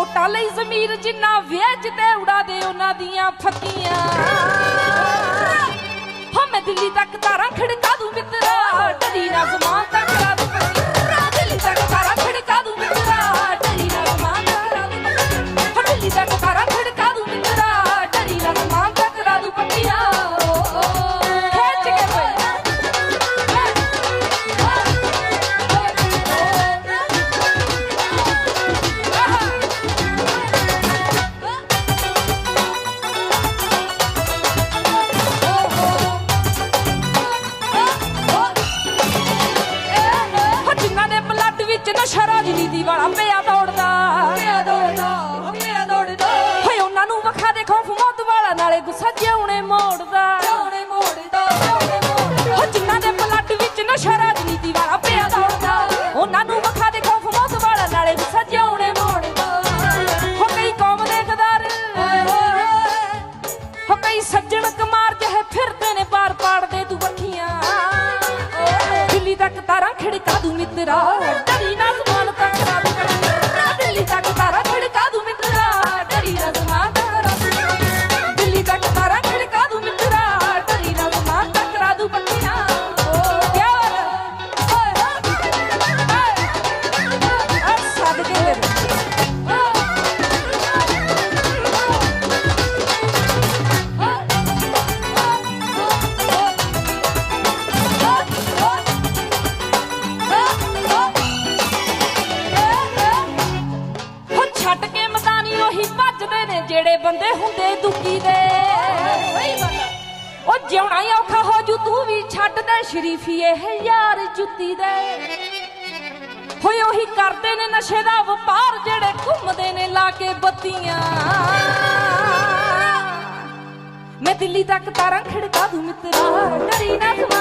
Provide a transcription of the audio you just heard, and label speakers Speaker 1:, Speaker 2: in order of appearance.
Speaker 1: ਵੋਟਾਂ ਲਈ ਜ਼ਮੀਰ ਜਿੰਨਾ ਵੇਚਦੇ ਉਡਾ ਦੇ ਉਹਨਾਂ ਦੀਆਂ ਫੱਕੀਆਂ। ਵਿੱਚ ਨਸ਼ਾ ਰਾਜਨੀਤੀ ਵਾਲਾ ਪਿਆ ਦੌੜਦਾ। ਪਿਆ ਦੌੜਦਾ ਪਿਆ ਦੌੜਦਾ। ਹੋਏ ਉਹਨਾਂ ਨੂੰ ਵਖਾ ਦੇ ਖੌਫ ਮੌਤ ਵਾਲਾ ਨਾਲੇ ਗੁੱਸਾ ਜਿਉਣੇ ਮੋੜਦਾ। ਖੜਕਾ ਦੂ ਮਿੱਤਰਾ ਡਰੀ ਨਾ ਛੱਡ ਕੇ ਮਦਾਨੀ ਉਹੀ ਭੱਜਦੇ ਨੇ, ਜਿਹੜੇ ਬੰਦੇ ਹੁੰਦੇ ਦੁਖੀ ਦੇ। ਉਹ ਜਿਉਣਾ ਹੀ ਔਖਾ ਹੋ ਜੂ, ਤੂੰ ਵੀ ਛੱਡ ਦੇ। ਸ਼ਰੀਫੀ ਇਹ ਯਾਰ ਜੁੱਤੀ ਦੇ। ਹੋਏ ਉਹੀ ਕਰਦੇ ਨੇ ਨਸ਼ੇ ਦਾ ਵਪਾਰ, ਜਿਹੜੇ ਘੁੰਮਦੇ ਨੇ ਲਾ ਕੇ ਬੱਤੀਆਂ। ਮੈਂ ਦਿੱਲੀ ਤੱਕ ਤਾਰਾਂ ਖੜਕਾ ਦੂੰ ਮਿੱਤਰਾ, ਡਰੀ ਨਾ ਜ਼ਮਾਨ